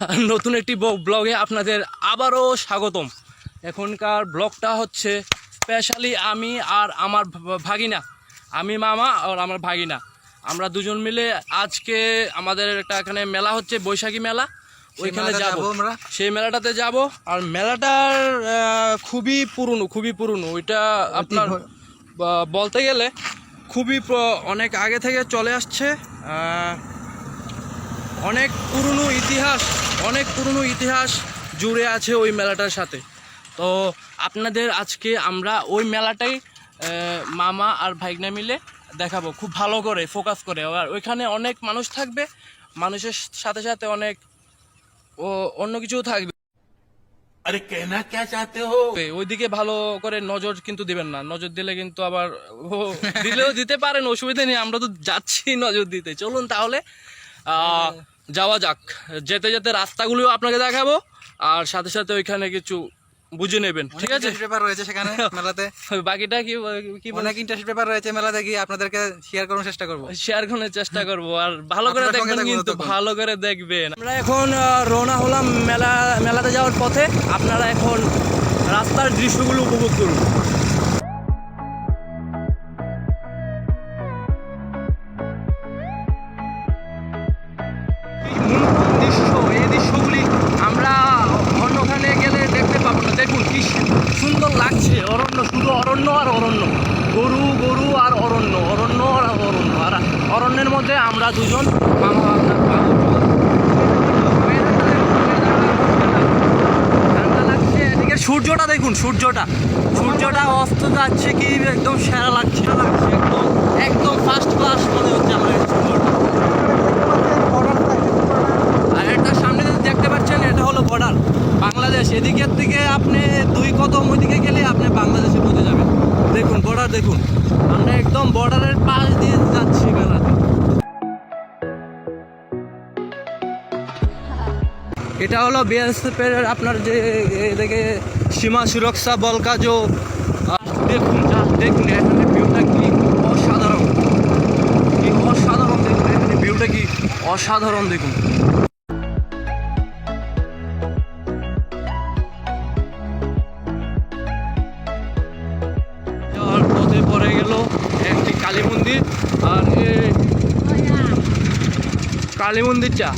নতুন একটি ব্লগে আপনাদের আবারও স্বাগতম। এখনকার ব্লগটা হচ্ছে স্পেশালি আমি আর আমার ভাগিনা। আমি মামা আর আমার ভাগিনা। আমরা দুজন মিলে আজকে আমাদের একটা এখানে মেলা হচ্ছে বৈশাখী মেলা। ওইখানে যাব। আমরা। সেই মেলাটাতে যাব। আর মেলাটার খুবই পুরনো খুবই পুরনো। ওইটা আপনার বলতে গেলে খুবই অনেক আগে থেকে চলে আসছে। অনেক পুরনো ইতিহাস। অনেক পুরনো ইতিহাস জুড়ে আছে ওই মেলাটার সাথে। তো আপনাদের আজকে আমরা ওই মেলাটাই মামা আর ভাইগনা মিলে দেখাবো। খুব ভালো করে ফোকাস করে। আর ওইখানে অনেক মানুষ থাকবে মানুষের সাথে সাথে অনেক ও অন্য কিছুও থাকবে। আরে কেনা কে চাতে হো? ওইদিকে ভালো করে নজর কিন্তু দিবেন না। নজর দিলে কিন্তু আবার দিলেও দিতে পারেন অসুবিধা নেই। আমরা তো যাচ্ছি নজর দিতে। চলুন তাহলে যাওয়া যাক। যেতে যেতে রাস্তাগুলিও আপনাকে দেখাবো আর সাথে সাথে ওইখানে কিছু বুঝে নেবেন ঠিক আছে? পেপার রয়েছে সেখানে মেলাতে। বাকিটা কি কি অনেক ইন্টারেস্ট পেপার রয়েছে মেলাতে গিয়ে আপনাদেরকে শেয়ার করার চেষ্টা করব। শেয়ার করার চেষ্টা করব আর ভালো করে দেখবেন কিন্তু ভালো করে দেখবেন। আমরা এখন রওনা হলাম মেলা মেলাতে যাওয়ার পথে। আপনারা এখন রাস্তার দৃশ্যগুলো উপভোগ করুন। অরণ্যের মধ্যে আমরা দুজন সূর্যটা দেখুন, সূর্যটা। সূর্যটা অস্ত যাচ্ছে কি একদম সেরা লাগছে। লাগছে, একদম একদম ফার্স্ট ক্লাস মনে হচ্ছে আমার আর এটা সামনে দেখতে পাচ্ছেন, এটা হলো বর্ডার বাংলাদেশ, এদিকের থেকে আপনি দুই কদম ওইদিকে গেলে আপনি বাংলাদেশে পৌঁছে যাবেন। দেখুন বর্ডার দেখুন। আমরা একদম বর্ডারের পাশ দিয়ে এটা হলো বিএসএফের আপনার যে এদিকে সীমা সুরক্ষা বল কা जो দেখুন, যা দেখুন, এখানে ভিউটা কি অসাধারণ। কি অসাধারণ দেখুন, এখানে ভিউটা কি অসাধারণ দেখুন। পথে একটি কালী মন্দির, আর কালী মন্দিরটা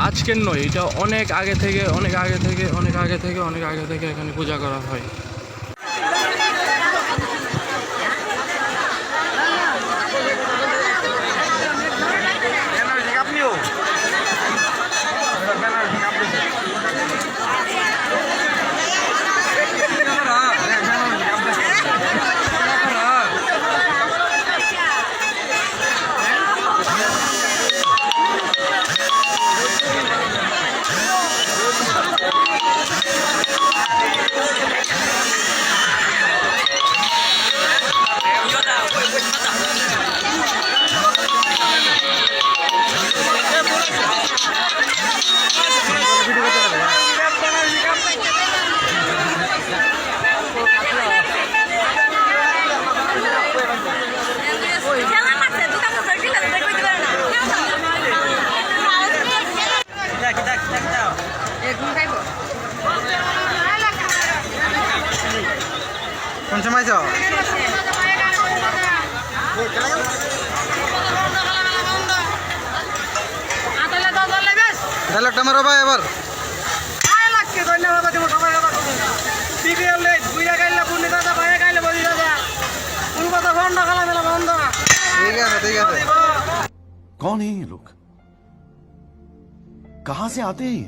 আজকের নয়, এটা অনেক আগে থেকে, অনেক আগে থেকে, অনেক আগে থেকে, অনেক আগে থেকে এখানে পূজা করা হয়। খালা মেলা বন্ধ ঠিক আছে ঠিক আছে कौन है ये लोग कहां से आते हैं ये?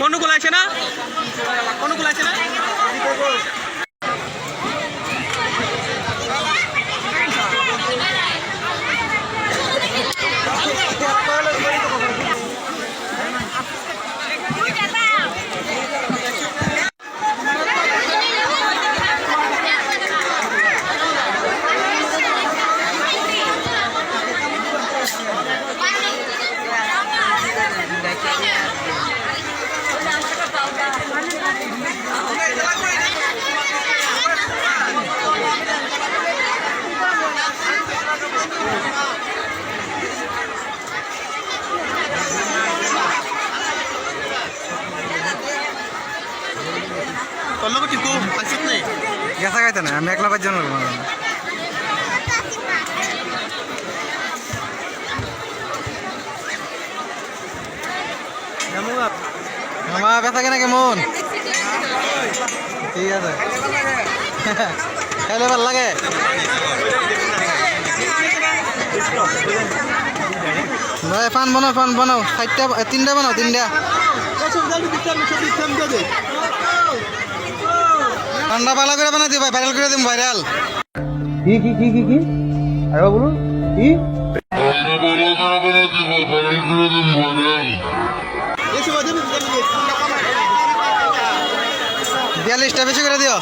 কোনগুলো আছে না? কোনগুলো আছে না? আছে না গেছা গাইতে না আমি একলা পাঁচজন লাগবো মামা ব্যথা কেনা কেমন? ঠিক আছে। খাইলে ভালো লাগে? পান বানাও পান বানাও। চারটা, তিনটা বানাও, তিনটা। ঠান্ডা ভালো করে বানাই দিও ভাই ভাইরাল করে দিম ভাইরাল কি কি কি কি কি? আরে বলুন কি? বিয়াল্লিশটা বেশি করে দিও।